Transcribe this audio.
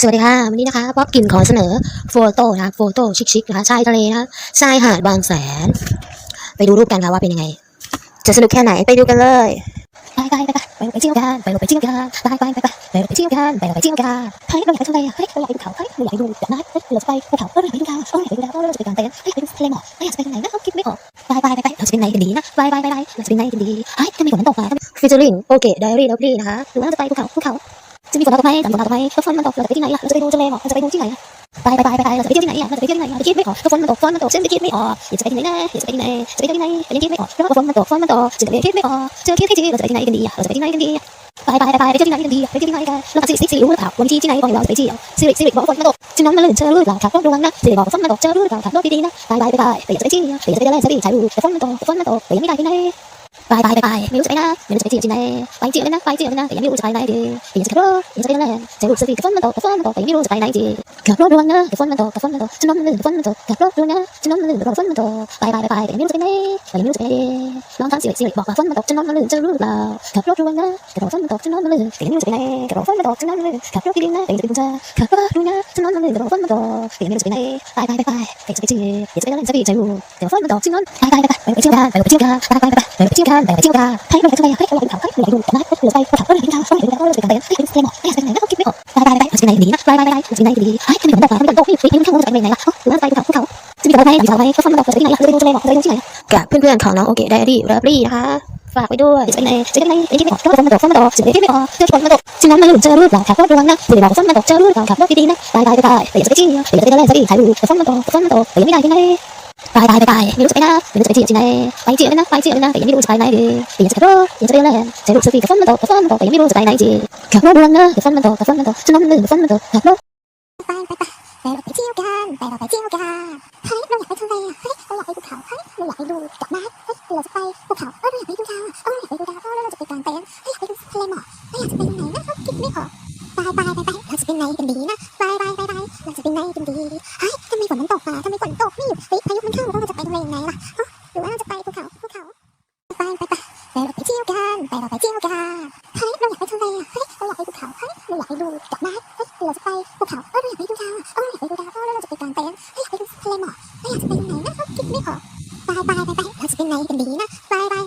สวัสดีค่ะ วันนี้นะคะป๊อบกินขอเสนอโฟโต้นะคะโฟโต้ชิคๆนะคะชายทะเลนะคะชายหาดบางแสน ไปดูรูปกันค่ะว่าเป็นยังไง จะสนุกแค่ไหนไปดูกันเลยไปไปไปไปไปไปเที่ยวกันไปไปเที่ยวกันไปไปไปไปไปไปเที่ยวกันไปไปเที่ยวกันเฮ้ยเราอยากไปทะเลเฮ้ยเราอยากไปดูเขาเฮ้ยเราอยากไปดูดอกไม้เฮ้ยเราจะไปภูเขาเฮ้ยเราอยากไปดูดาวเฮ้ยเราอยากไปดูดาวเฮ้ยเราจะไปกางเต็นท์เฮ้ยไปดูทะเลหมอกเฮ้ยอยากจะไปทางไหนนะเขาคิดไม่ออกไปไปไปไปเราจะเป็นไหนกันดีนะไปไปไปไปเราจะเป็นไหนกันดีเฮ้ยถ้ามีฝนตกมาฟิชเชอร์ลิงโอเคไดอารี่ดับลี่นะคะหรือว่าเราจะไปภูเขาภูเขา จะมีฝนตกไหมแต่ฝนตกไหมแล้วฝนมันตกเราจะไปที่ไหนล่ะเราจะไปดูทะเลหมอเราจะไปดูที่ไหนล่ะไปไปไปไปเราจะไปเที่ยวที่ไหนอะเราจะไปเที่ยวที่ไหนอะคิดไม่ออกแล้วฝนมันตกฝนมันตกฉันจะคิดไม่ออกอยากจะไปที่ไหนนะอยากจะไปที่ไหนจะไปเที่ยวที่ไหนแต่ยังคิดไม่ออกเพราะว่าฝนมันตกฝนมันตกฉันจะคิดไม่ออกเจอคิดให้ทีเราจะไปที่ไหนกันดีเราจะไปที่ไหนกันดีไปไปไปไปไปเที่ยวที่ไหนกันดีไปเที่ยวที่ไหนกันเราจะสิสิรู้หรือเปล่าวันที่ที่ไหนบอกเราจะไปเที่ยวสิริสิริบอกฝนมันตกจึงน้องมันลื่นเจอลื่นเราขับรถระวังนะสิริบอกฝนมันตกเจอลื่นเราขับรถดีๆนะไปไปไปไปอยากจะไปเที่ยวอยากจะไปเล่นสบีถ่ายรูปแต่ฝนมันตกฝนมันตกแต่ยังไม่ได้ที่ไหน ไปไปไปไปไม่รู้จะไปนะไม่รู้จะไปเที่ยวที่ไหนไปเที่ยวเลยนะไปเที่ยวเลยนะแต่ยังไม่ รู้จะไปไหนดีอยากจะขับรถอยากจะไปเล่นจะรู้สึกกับฝนมันตกกับฝนมันตกแต่ยังไม่รู้จะไปไหนดีขับรถระวังนะกับฝนมันตกกับฝนมันตกถนนมันลื่นกับฝนมันตกขับรถระวังนะถนนมันลื่นกับฝนมันตกไปไปไปไปแต่ยังไม่รู้จะไปไหนแต่ยังไม่รู้จะไปไหนดีน้องทั้งสิริสิริบอกว่าฝนมันตกถนนมันลื่นจะรู้หรือเปล่าขับรถระวังนะกับฝนมันตกถนนมันลื่นแต่ยังไม่รู้จะไปไหนกับฝนมันตกถนนมันลื่นขับรถดีๆนะแต่ยังจะไปกุญแจขับรถระวังนะถนนมันลื่นกับฝนมันตกแต่ยังไม่รู้จะไปไหนไปไปไปไปแต่จะไปที่อยากจะไปเล่นสกีใจรู้แต่ฝนมันตกถนนไปไปไปไปไปเที่ยวกัน ไปไปไปไปไปไปไปเที่ยวกันไปไปเที่ยวกันให้เราไปทะเลให้เราไปไปดูนะไปไปเขาให้เราไปเขาให้เราไปกันไปไปหมดให้เราไปไหนก็คิดไม่อกไปไปไปไปจะไปไหนดีนะไปไปไปไปจะไปไหนดีให้ถ้ามีฝนตกมาถ้ามีฝนตกนี่ให้รู้จะไปไหนล่ะหรือว่าไปภูเขาภูเขาจะมีฝนตกไหมหรือจะไปกันตกจะไปไหนล่ะจะไปดูทะเลหมอกจะไปดูที่ไหนกับเพื่อนๆของน้องโอเคไดอารี่รับรี่นะคะฝากไว้ด้วยจะไปไหนจะไปไหนคิดไม่ออกก็มันตกฝนมันตกจะไปคิดไม่ออกเจอฝนมันตกจึงน้องมันลื่นเจอรูปเราขับรถระวังนะจะบอกฝนมันตกเจอรูปเราขับรถดีๆนะไปไปไปไปแต่าจะไปที่อยากจะไปเล่นสกีถ่ายรูปแต่ฝนมันตกฝนมันตกแต่ยังไม่ได้ที่ไหน ไปไปไปไปไม่รู้จะไปนะไม่รู้จะไปเที่ยวที่ไหนไปเที่ยวเลยนะไปเที่ยวเลยนะแต่ยังไม่รู้จะไปไหนดีแต่ยากจะขับรถอยากจะไปเล่นจะรู้สึกกับฝนมันตกกับฝนมันตกแต่ยังไม่รู้จะไปไหนดีขับรถระวังนะกับฝนมันตกกับฝนมันตกถนนมันลื่นกับฝนมันตกขับรถไปไปไปไปเราไปเที่ยวกันไปเราไปเที่ยวกันเฮ้ยเราอยากไปทะเลอะเฮ้ยเราอยากไปภูเขาเฮ้ยเราอยากไปดูดอกไม้เฮ้ยเราจะไปภูเขาเฮ้ยเราอยากไปดูดาวเฮ้ยเราอยากไปดูดาวเฮ้ยเราจะไปกางเต็นท์เฮ้ยอยากไปดูทะเลหมอกเฮ้ยอยากจะไปไหนนะคิดไม่ออกไปไปไปไปเราจะไปไหนกันดีนะ เราไปเที่ยวกันเฮ้ยเราอยากไปทะเลเฮ้ยเราอยากไปภูเขาเฮ้ยเราอยากไปดูดอกไม้เฮ้ยเราจะไปภูเขาเฮ้เราอยากไปดูดาวเฮ้เราอยากไปดูดาวเฮ้เราจะไปกางเต็นท์เฮ้ยอยากไปดูทะเลหมอกเฮ้ยอยากจะไปตรงไหนนะคิดไม่ออกบายบายบายบายเราจะไปไหนกันดีนะบายบาย